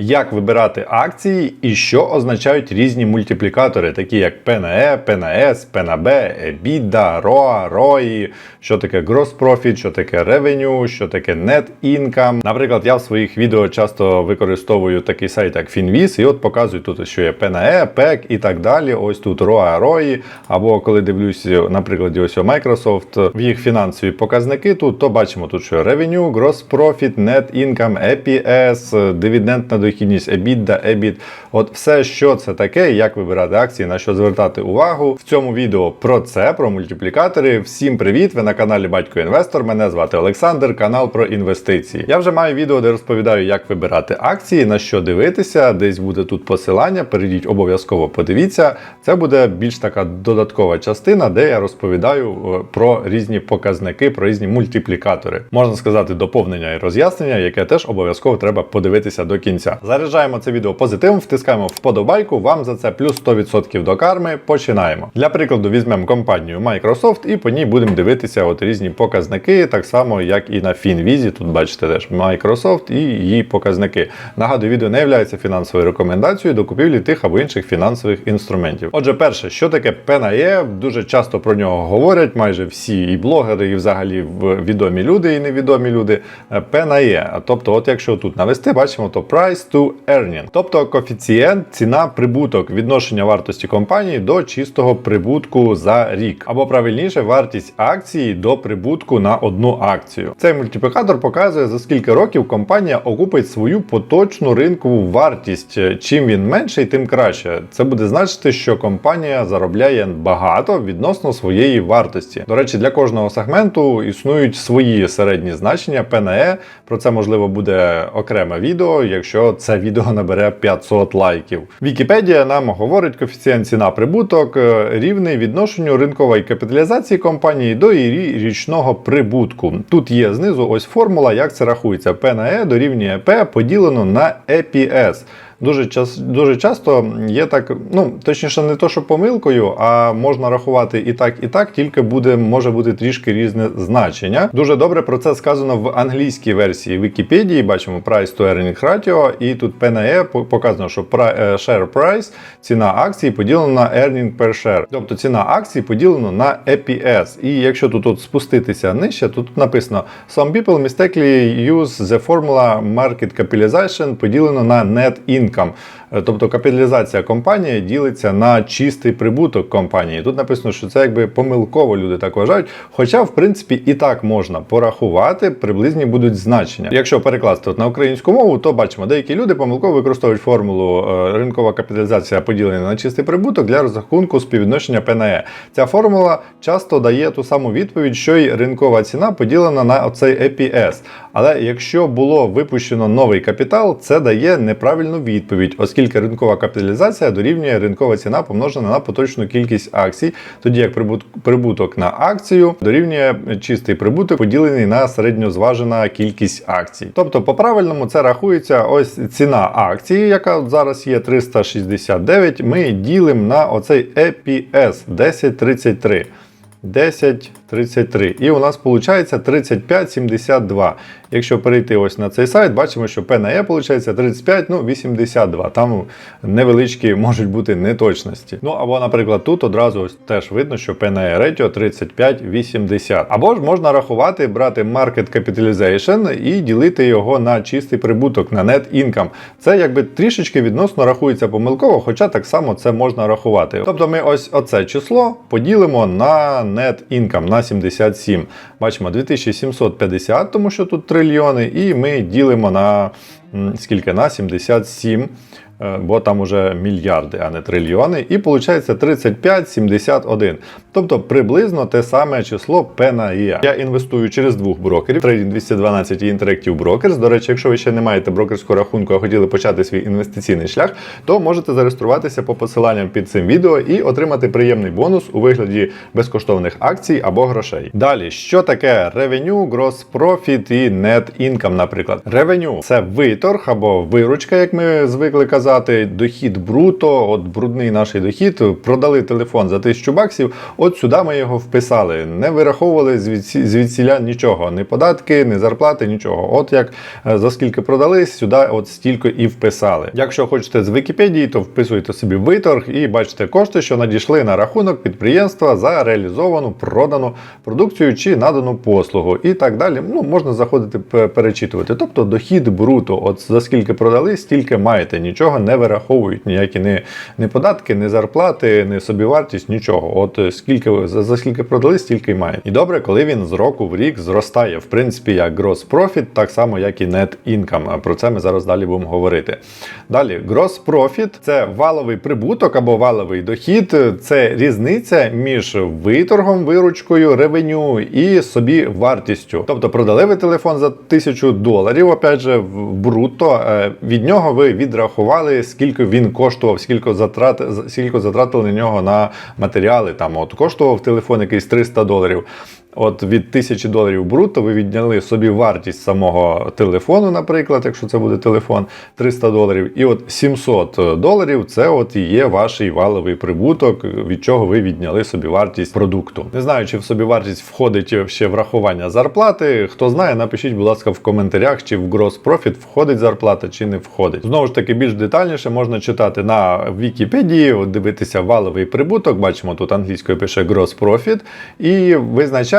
як вибирати акції і що означають різні мультиплікатори, такі як P на E, P на S, P на B, EBITDA, ROA, ROI, що таке Gross Profit, що таке Revenue, що таке Net Income. Наприклад, я в своїх відео часто використовую такий сайт, як Finviz, і от показую тут, що є P на E, PEC і так далі. Ось тут ROA, ROI, або коли дивлюсь, наприклад, ось у Microsoft в їх фінансові показники, тут то бачимо тут, що Revenue, Gross Profit, Net Income, EPS, дивідендна дохідність, EBITDA, EBIT. От все, що це таке, як вибирати акції, на що звертати увагу. В цьому відео про це, про мультиплікатори. Всім привіт! Ви на каналі Батько Інвестор. Мене звати Олександр, канал про інвестиції. Я вже маю відео, де розповідаю, як вибирати акції, на що дивитися. Десь буде тут посилання. Перейдіть обов'язково подивіться. Це буде більш така додаткова частина, де я розповідаю е, про різні показники, про різні мультиплікатори. Можна сказати, доповнення і роз'яснення, яке теж обов'язково треба подивитися до кінця. Заряджаємо це відео позитивом, втискаємо вподобайку. Вам за це плюс 100% до карми. Починаємо. Для прикладу, візьмемо компанію Microsoft і по ній будемо дивитися от різні показники, так само як і на Finviz. Тут бачите теж Microsoft і її показники. Нагадую, відео не є фінансовою рекомендацією до купівлі тих або інших фінансових інструментів. Отже, перше, що таке PNAE, дуже часто про нього говорять, майже всі і блогери, і взагалі відомі люди, і невідомі люди. Е, PNAE, тобто, от якщо тут навести, бачимо, то price to earning, тобто коефіцієнт, ціна, прибуток, відношення вартості компанії до чистого прибутку за рік, або правильніше, вартість акції до прибутку на одну акцію. Цей мультиплікатор показує за скільки років компанія окупить свою поточну ринкову вартість. Чим він менший, тим краще. Це буде значити, що компанія заробляє багато відносно своєї вартості. До речі, для кожного сегменту існують свої середні значення PNE. Про це можливо буде окреме відео, якщо це відео набере 500 лайків. Вікіпедія нам говорить коефіцієнт ціна прибуток е, рівний відношенню ринкової капіталізації компанії до її річного прибутку. Тут є знизу ось формула, як це рахується. P на E дорівнює P поділено на EPS. Дуже час дуже часто є так, ну точніше, не то, що помилкою, а можна рахувати і так, і так, тільки буде може бути трішки різне значення. Дуже добре про це сказано в англійській версії Вікіпедії. Бачимо price to earning ratio, і тут P E показано, що е, share price, ціна акції поділена на earning per share. Тобто ціна акції поділена на EPS. І якщо тут от спуститися нижче, тут написано Some people mistakenly use the formula market capitalization поділено на net income. Е, Тобто капіталізація компанії ділиться на чистий прибуток компанії. Тут написано, що це якби помилково люди так вважають. Хоча, в принципі, і так можна порахувати, приблизні будуть значення. Якщо перекласти от на українську мову, то бачимо, деякі люди помилково використовують формулу е, ринкова капіталізація поділена на чистий прибуток для розрахунку співвідношення E. Ця формула часто дає ту саму відповідь, що й ринкова ціна поділена на оцей EPS. Але якщо було випущено новий капітал, це дає неправильну відповідь, оскільки ринкова капіталізація дорівнює ринкова ціна помножена на поточну кількість акцій, тоді як прибуток на акцію дорівнює чистий прибуток, поділений на середньозважена кількість акцій. Тобто, по правильному це рахується ось ціна акції, яка зараз є 369. Ми ділимо на оцей EPS 1033. 1033. І у нас виходить 35,72. Якщо перейти ось на цей сайт, бачимо, що P на E виходить 35, ну 82. Там невеличкі можуть бути неточності. Ну або, наприклад, тут одразу ось теж видно, що P на E ratio 35,80. Або ж можна рахувати, брати market capitalization і ділити його на чистий прибуток, на net income. Це якби трішечки відносно рахується помилково, хоча так само це можна рахувати. Тобто ми ось оце число поділимо на net income на 77. Бачимо 2750, тому що тут трильйони, і ми ділимо на скільки на 77. Е, Бо там уже мільярди, а не трильйони, і виходить 35,71. Тобто приблизно те саме число P на E. Я інвестую через двох брокерів: Trading 212 і Interactive Brokers. До речі, якщо ви ще не маєте брокерського рахунку, а хотіли почати свій інвестиційний шлях, то можете зареєструватися по посиланням під цим відео і отримати приємний бонус у вигляді безкоштовних акцій або грошей. Далі, що таке Revenue, Gross Profit і Net Income, наприклад. Revenue – це виторг або виручка, як ми звикли казати, дохід бруто, от брудний наш дохід, продали телефон за 1000 баксів, от сюди ми його вписали. Не вираховували звідсі- звідсіля нічого, ні податки, ні зарплати, нічого. От як е, за скільки продали, сюди от стільки і вписали. Якщо хочете з Вікіпедії, то вписуйте собі виторг і бачите кошти, що надійшли на рахунок підприємства за реалізовану продану продукцію чи надану послугу. І так далі. Ну, можна заходити перечитувати. Тобто дохід бруто, от за скільки продали, стільки маєте. Нічого не вираховують, ніякі не, не податки, не зарплати, не собівартість, нічого. От е, скільки за, за скільки продали, стільки й маєте. І добре, коли він з року в рік зростає. В принципі, як gross profit, так само, як і net income. Про це ми зараз далі будемо говорити. Далі, gross profit – це валовий прибуток або валовий дохід. Це різниця між виторгом, виручкою, ревеню і собі вартістю. Тобто продали ви телефон за тисячу доларів, опять же, в брутто. е, Від нього ви відрахували, скільки він коштував, скільки затрат, скільки затратили на нього на матеріали. Там от коштував телефон якийсь 300 доларів. От від 1000 доларів брутто ви відняли собі вартість самого телефону, наприклад, якщо це буде телефон 300 доларів, і от 700 доларів це от і є ваш валовий прибуток, від чого ви відняли собі вартість продукту. Не знаю, чи в собі вартість входить ще врахування зарплати. Хто знає, напишіть, будь ласка, в коментарях, чи в gross profit входить зарплата, чи не входить. Знову ж таки, більш детальніше можна читати на Вікіпедії, дивитися валовий прибуток. Бачимо, тут англійською пише gross profit, і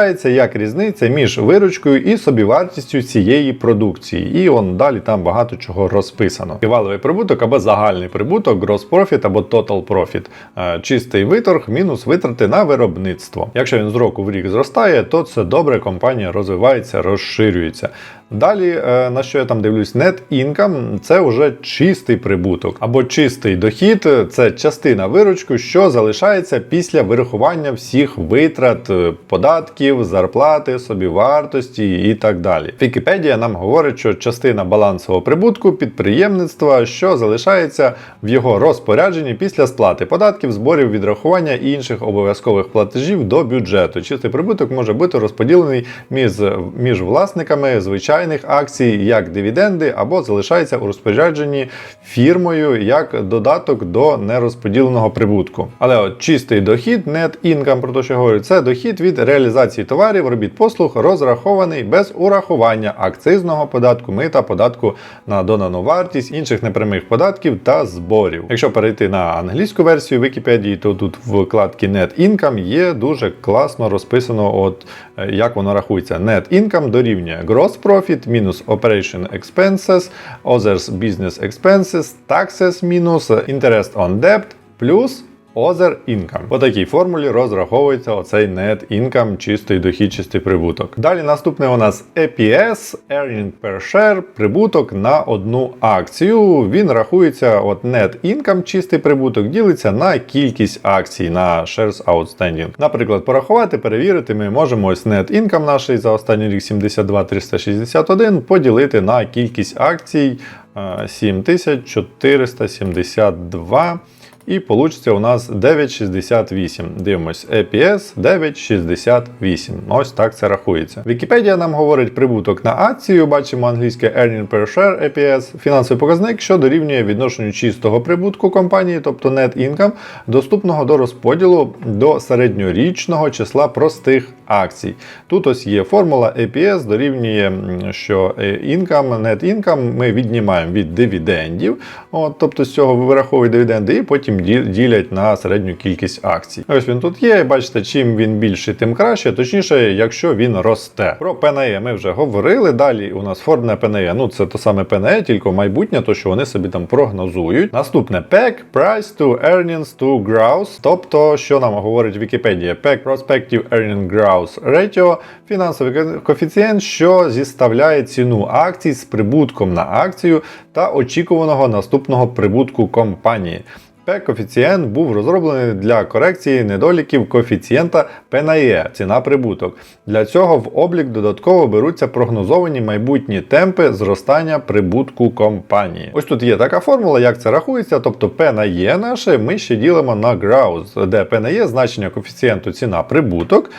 визначається як різниця між виручкою і собівартістю цієї продукції. І он далі там багато чого розписано. Валовий прибуток або загальний прибуток, gross profit або total profit. Е, Чистий виторг мінус витрати на виробництво. Якщо він з року в рік зростає, то це добре, компанія розвивається, розширюється. Далі, е, на що я там дивлюсь, net income – це вже чистий прибуток або чистий дохід, це частина виручку, що залишається після вирахування всіх витрат, е, податків, зарплати, собівартості і так далі. Вікіпедія нам говорить, що частина балансового прибутку підприємництва, що залишається в його розпорядженні після сплати податків, зборів, відрахування і інших обов'язкових платежів до бюджету. Чистий прибуток може бути розподілений між, між власниками звичайних акцій як дивіденди, або залишається у розпорядженні фірмою як додаток до нерозподіленого прибутку. Але от чистий дохід, net income, про те, що я говорю, це дохід від реалізації товарів, робіт послуг, розрахований без урахування акцизного податку, мита, податку на додану вартість, інших непрямих податків та зборів. Якщо перейти на англійську версію Вікіпедії, то тут в вкладці Net Income є дуже класно розписано, от е, як воно рахується. Net Income дорівнює Gross Profit мінус Operation Expenses, Others Business Expenses, Taxes мінус Interest on Debt плюс Other Income. По такій формулі розраховується оцей net income, чистий дохід, чистий прибуток. Далі наступне у нас EPS, Earning per Share, прибуток на одну акцію. Він рахується, от net income, чистий прибуток, ділиться на кількість акцій на shares outstanding. Наприклад, порахувати, перевірити, ми можемо ось net income наш за останній рік 72 361 поділити на кількість акцій е, 7472. І вийде у нас 9,68. Дивимось, EPS 9,68. Ось так це рахується. Вікіпедія нам говорить прибуток на акцію. Бачимо англійське Earning per Share EPS, фінансовий показник, що дорівнює відношенню чистого прибутку компанії, тобто net income, доступного до розподілу до середньорічного числа простих акцій. Тут ось є формула EPS дорівнює, що е, income, net income ми віднімаємо від дивідендів. От, тобто з цього вираховують дивіденди і потім ділять на середню кількість акцій. Ось він тут є. Бачите, чим він більший, тим краще. Точніше, якщо він росте. Про PNE ми вже говорили. Далі у нас Ford PNE, ну це то саме PNE, тільки майбутнє, то що вони собі там прогнозують. Наступне PEC, Price to Earnings to Growth, тобто, що нам говорить Вікіпедія, PEC Prospective Earning Growth Ratio, фінансовий коефіцієнт, що зіставляє ціну акцій з прибутком на акцію та очікуваного наступного прибутку компанії. P-коефіцієнт був розроблений для корекції недоліків коефіцієнта P на E, ціна прибуток. Для цього в облік додатково беруться прогнозовані майбутні темпи зростання прибутку компанії. Ось тут є така формула, як це рахується, тобто P на E наше ми ще ділимо на Growth, де P на E значення коефіцієнту ціна прибуток,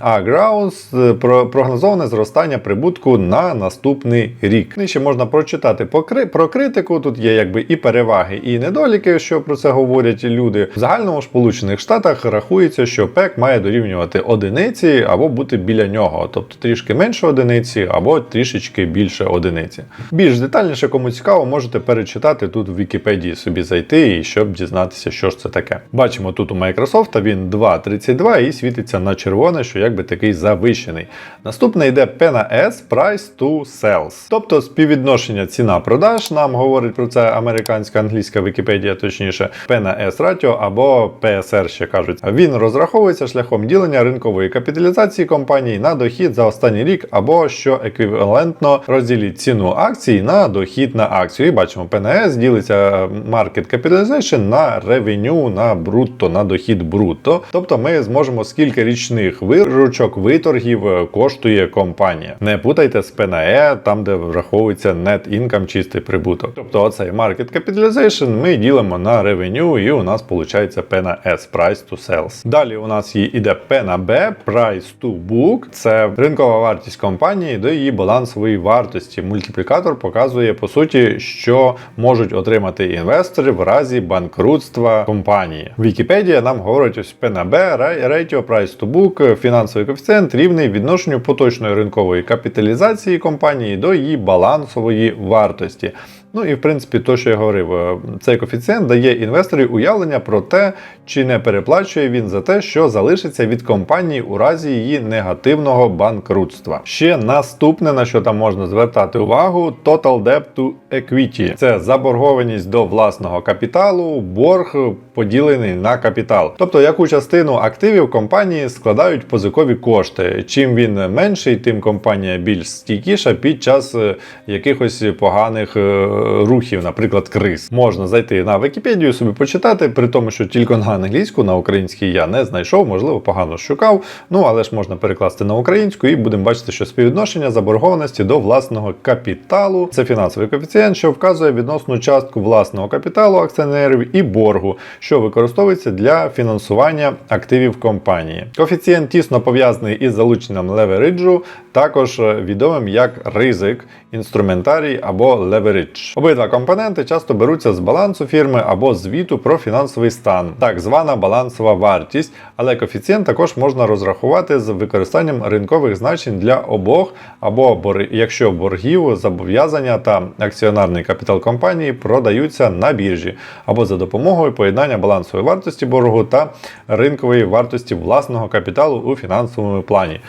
а Growth е, прогнозоване зростання прибутку на наступний рік. Нижче можна прочитати про критику. Тут є якби і переваги, і недоліки, що про це говорять люди. В загальному Сполучених Штатах рахується, що ПЕК має дорівнювати одиниці або бути біля нього, тобто трішки менше одиниці або трішечки більше одиниці. Більш детальніше, кому цікаво, можете перечитати тут в Вікіпедії собі зайти і щоб дізнатися, що ж це таке. Бачимо тут у Microsoft він 2.32 і світиться на червоне, що якби такий завищений. Наступне йде P на S Price to Sales. Тобто співвідношення ціна продаж, нам говорить про це американська англійська Вікіпедія, точніше, P на S ratio або PSR ще кажуть. Він розраховується шляхом ділення ринкової капіталізації компанії на дохід за останній рік, або що еквівалентно розділіть ціну акцій на дохід на акцію. І бачимо, P ділиться Market Capitalization на ревеню, на брутто, на дохід брутто. Тобто ми зможемо скільки річних виручок, виторгів е, коштує компанія. Не путайте з E, там де враховується net income, чистий прибуток. Тобто оцей Market Capitalization ми ділимо на ревеню, і у нас виходить P на S, Price to Sales. Далі у нас іде P на B, Price to Book. Це ринкова вартість компанії до її балансової вартості. Мультиплікатор показує по суті, що можуть отримати інвестори в разі банкрутства компанії. Вікіпедія нам говорить ось P на B, ratio Price to Book, фінансовий коефіцієнт рівний відношенню поточної ринкової капіталізації компанії до її балансової вартості. Ну і в принципі, то, що я говорив, е, цей коефіцієнт дає інвесторі уявлення про те, чи не переплачує він за те, що залишиться від компанії у разі її негативного банкрутства. Ще наступне, на що там можна звертати увагу, Total Debt to Equity. Це заборгованість до власного капіталу, борг поділений на капітал. Тобто, яку частину активів компанії складають позикові кошти. Чим він менший, тим компанія більш стійкіша під час е, якихось поганих е, рухів, наприклад, криз. Можна зайти на Вікіпедію, собі почитати, при тому, що тільки на англійську, на українській я не знайшов, можливо, погано шукав. Ну але ж можна перекласти на українську, і будемо бачити, що співвідношення заборгованості до власного капіталу це фінансовий коефіцієнт, що вказує відносну частку власного капіталу акціонерів і боргу, що використовується для фінансування активів компанії. Коефіцієнт тісно пов'язаний із залученням левериджу, також е, відомим як ризик, інструментарій або леверидж. Обидва компоненти часто беруться з балансу фірми або звіту про фінансовий стан, так звана балансова вартість, але коефіцієнт також можна розрахувати з використанням ринкових значень для обох, або якщо боргів, зобов'язання та акціонарний капітал компанії продаються на біржі, або за допомогою поєднання балансової вартості боргу та ринкової вартості власного капіталу у фінансовому плані.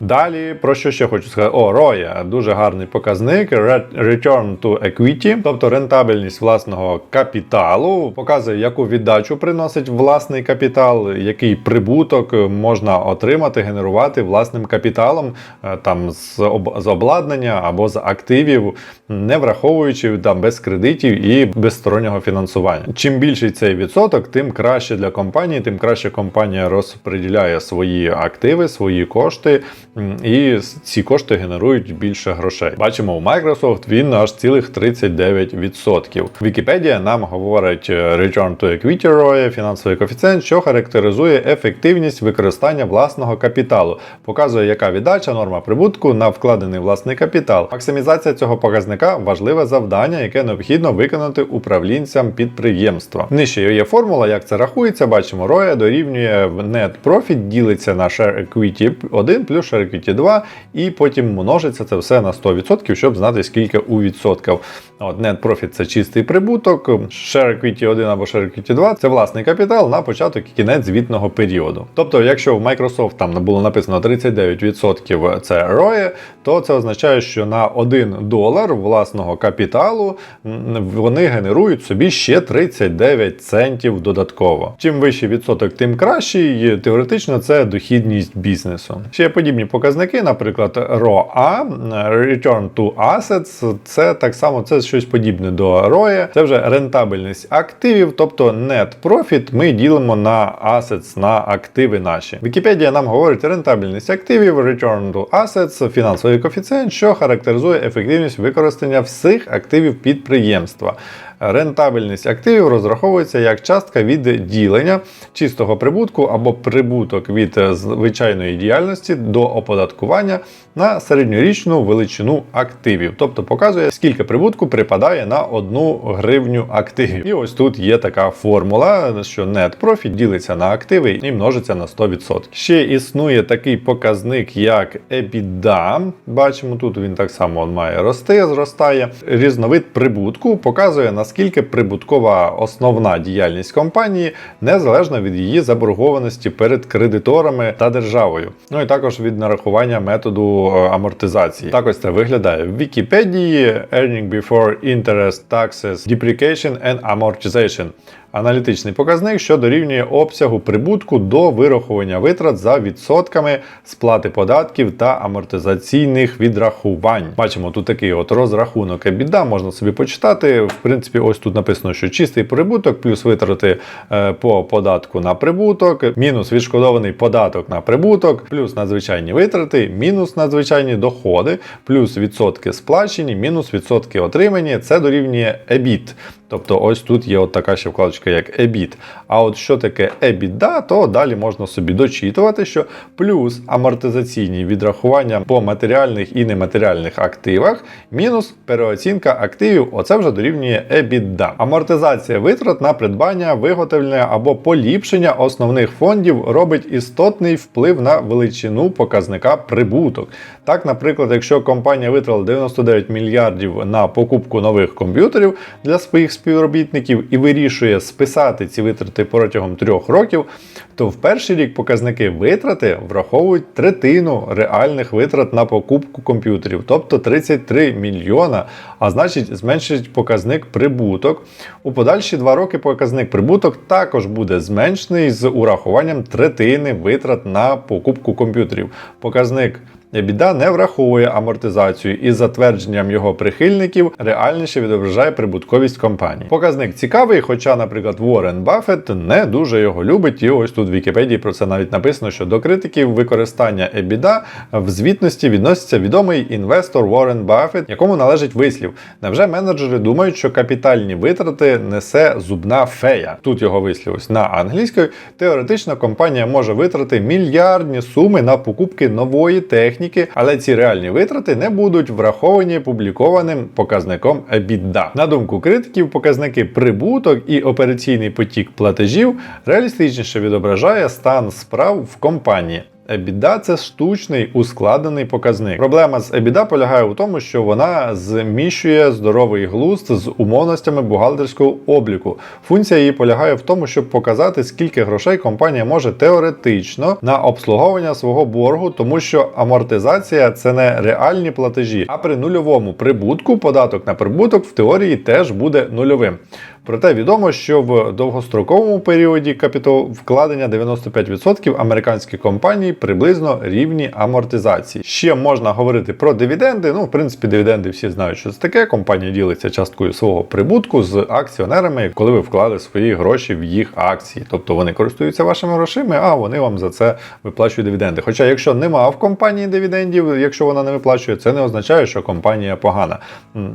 Далі про що ще хочу сказати? О, ROE, дуже гарний показник. Return to Equity, тобто рентабельність власного капіталу, показує, яку віддачу приносить власний капітал, який прибуток можна отримати, генерувати власним капіталом е, там з, об, з обладнання або з активів, не враховуючи там без кредитів і без стороннього фінансування. Чим більший цей відсоток, тим краще для компанії, тим краще компанія розподіляє свої активи, свої кошти, і ці кошти генерують більше грошей. Бачимо, у Microsoft він аж цілих 39%. Вікіпедія нам говорить е, Return to Equity ROE, фінансовий коефіцієнт, що характеризує ефективність використання власного капіталу, показує, яка віддача, норма прибутку на вкладений власний капітал. Максимізація цього показника важливе завдання, яке необхідно виконати управлінцям підприємства. Нижче є формула, як це рахується. Бачимо, ROE дорівнює net profit, ділиться на share equity 1 плюс share equity 2, і потім множиться це все на 100%, щоб знати, скільки у відсотків. От net profit це чистий прибуток, share equity 1 або share equity 2 це власний капітал на початок і кінець звітного періоду. Тобто, якщо в Microsoft там було написано 39% це ROE, то це означає, що на 1 долар власного капіталу вони генерують собі ще 39 центів додатково. Чим вищий відсоток, тим кращий. І Теоретично це дохідність бізнесу. Ще подібні показники, наприклад, ROA, Return to Assets, це так так само це щось подібне до ROE. Це вже рентабельність активів, тобто net profit ми ділимо на assets, на активи наші. Вікіпедія нам говорить рентабельність активів, return to assets, фінансовий коефіцієнт, що характеризує ефективність використання всіх активів підприємства. Рентабельність активів розраховується як частка від ділення чистого прибутку або прибуток від звичайної діяльності до оподаткування на середньорічну величину активів, тобто показує, скільки прибутку припадає на одну гривню активів. І ось тут є така формула, що net profit ділиться на активи і множиться на 100%. Ще існує такий показник, як EBITDA. Бачимо, тут він так само має рости, зростає. Різновид прибутку показує наскільки прибуткова основна діяльність компанії незалежно від її заборгованості перед кредиторами та державою. Ну і також від нарахування методу е, амортизації. Так ось це виглядає в Вікіпедії Earning Before Interest, Taxes, Depreciation and Amortization. Аналітичний показник, що дорівнює обсягу прибутку до вирахування витрат за відсотками сплати податків та амортизаційних відрахувань. Бачимо тут такий от розрахунок EBITDA, можна собі почитати. В принципі, ось тут написано, що чистий прибуток, плюс витрати е, по податку на прибуток, мінус відшкодований податок на прибуток, плюс надзвичайні витрати, мінус надзвичайні доходи, плюс відсотки сплачені, мінус відсотки отримані. Це дорівнює EBIT. Тобто ось тут є от така ще вкладочка, як EBIT. А от що таке EBITDA, то далі можна собі дочитувати, що плюс амортизаційні відрахування по матеріальних і нематеріальних активах, мінус переоцінка активів, оце вже дорівнює EBITDA. Амортизація витрат на придбання, виготовлення або поліпшення основних фондів робить істотний вплив на величину показника прибуток. Так, наприклад, якщо компанія витратила 99 мільярдів на покупку нових комп'ютерів для своїх співробітників і вирішує списати ці витрати протягом трьох років, то в перший рік показники витрати враховують третину реальних витрат на покупку комп'ютерів, тобто 33 мільйона, а значить зменшить показник прибуток. У подальші два роки показник прибуток також буде зменшений з урахуванням третини витрат на покупку комп'ютерів. Показник EBITDA не враховує амортизацію і затвердженням його прихильників реальніше відображає прибутковість компанії. Показник цікавий, хоча, наприклад, Уоррен Баффет не дуже його любить, і ось тут в Вікіпедії про це навіть написано, що до критиків використання EBITDA в звітності відноситься відомий інвестор Уоррен Баффет, якому належить вислів. Невже менеджери думають, що капітальні витрати несе зубна фея? Тут його вислів на англійської. Теоретично компанія може витрати мільярдні суми на покупки нової техніки техніки, але ці реальні витрати не будуть враховані публікованим показником EBITDA. На думку критиків, показники прибуток і операційний потік платежів реалістичніше відображає стан справ в компанії. EBITDA – це штучний ускладений показник. Проблема з EBITDA полягає у тому, що вона зміщує здоровий глузд з умовностями бухгалтерського обліку. Функція її полягає в тому, щоб показати, скільки грошей компанія може теоретично на обслуговування свого боргу, тому що амортизація це не реальні платежі, а при нульовому прибутку податок на прибуток в теорії теж буде нульовим. Проте відомо, що в довгостроковому періоді капіталовкладення 95% американські компанії приблизно рівні амортизації. Ще можна говорити про дивіденди. Ну, в принципі, дивіденди всі знають, що це таке. Компанія ділиться часткою свого прибутку з акціонерами, коли ви вклали свої гроші в їх акції. Тобто вони користуються вашими грошима, а вони вам за це виплачують дивіденди. Хоча, якщо нема в компанії дивідендів, якщо вона не виплачує, це не означає, що компанія погана.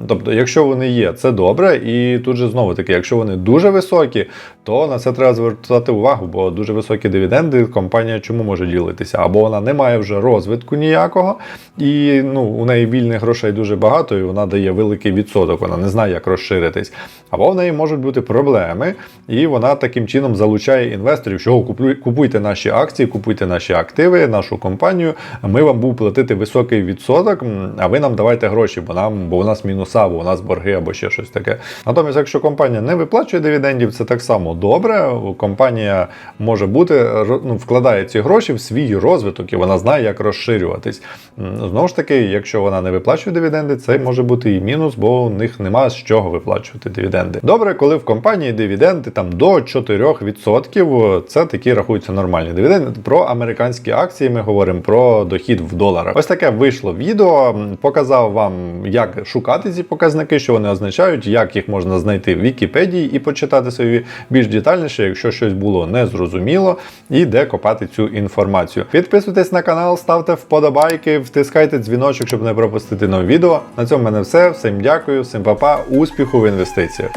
Тобто, якщо вони є, це добре, і тут же знову таки, якщо вони дуже високі, то на це треба звертати увагу, бо дуже високі дивіденди компанія чому може ділитися? Або вона не має вже розвитку ніякого, і ну, у неї вільних грошей дуже багато, і вона дає великий відсоток, вона не знає, як розширитись. Або в неї можуть бути проблеми, і вона таким чином залучає інвесторів, що купуйте наші акції, купуйте наші активи, нашу компанію. Ми вам будемо платити високий відсоток, а ви нам давайте гроші, бо нам, бо у нас мінуса, бо у нас борги або ще щось таке. Натомість, якщо компанія не не виплачує дивідендів, це так само добре. Компанія може бути ну, вкладає ці гроші в свій розвиток, і вона знає, як розширюватись. Знову ж таки, якщо вона не виплачує дивіденди, це може бути і мінус, бо у них нема з чого виплачувати дивіденди. Добре, коли в компанії дивіденди там до 4%, це такі рахуються нормальні дивіденди. Про американські акції ми говоримо про дохід в доларах. Ось таке вийшло відео. Показав вам, як шукати ці показники, що вони означають, як їх можна знайти в Вікіпедії і почитати собі більш детальніше, якщо щось було незрозуміло, і де копати цю інформацію. Підписуйтесь на канал, ставте вподобайки, втискайте дзвіночок, щоб не пропустити нові відео. На цьому в мене все. Всім дякую, всім па-па, успіху в інвестиціях.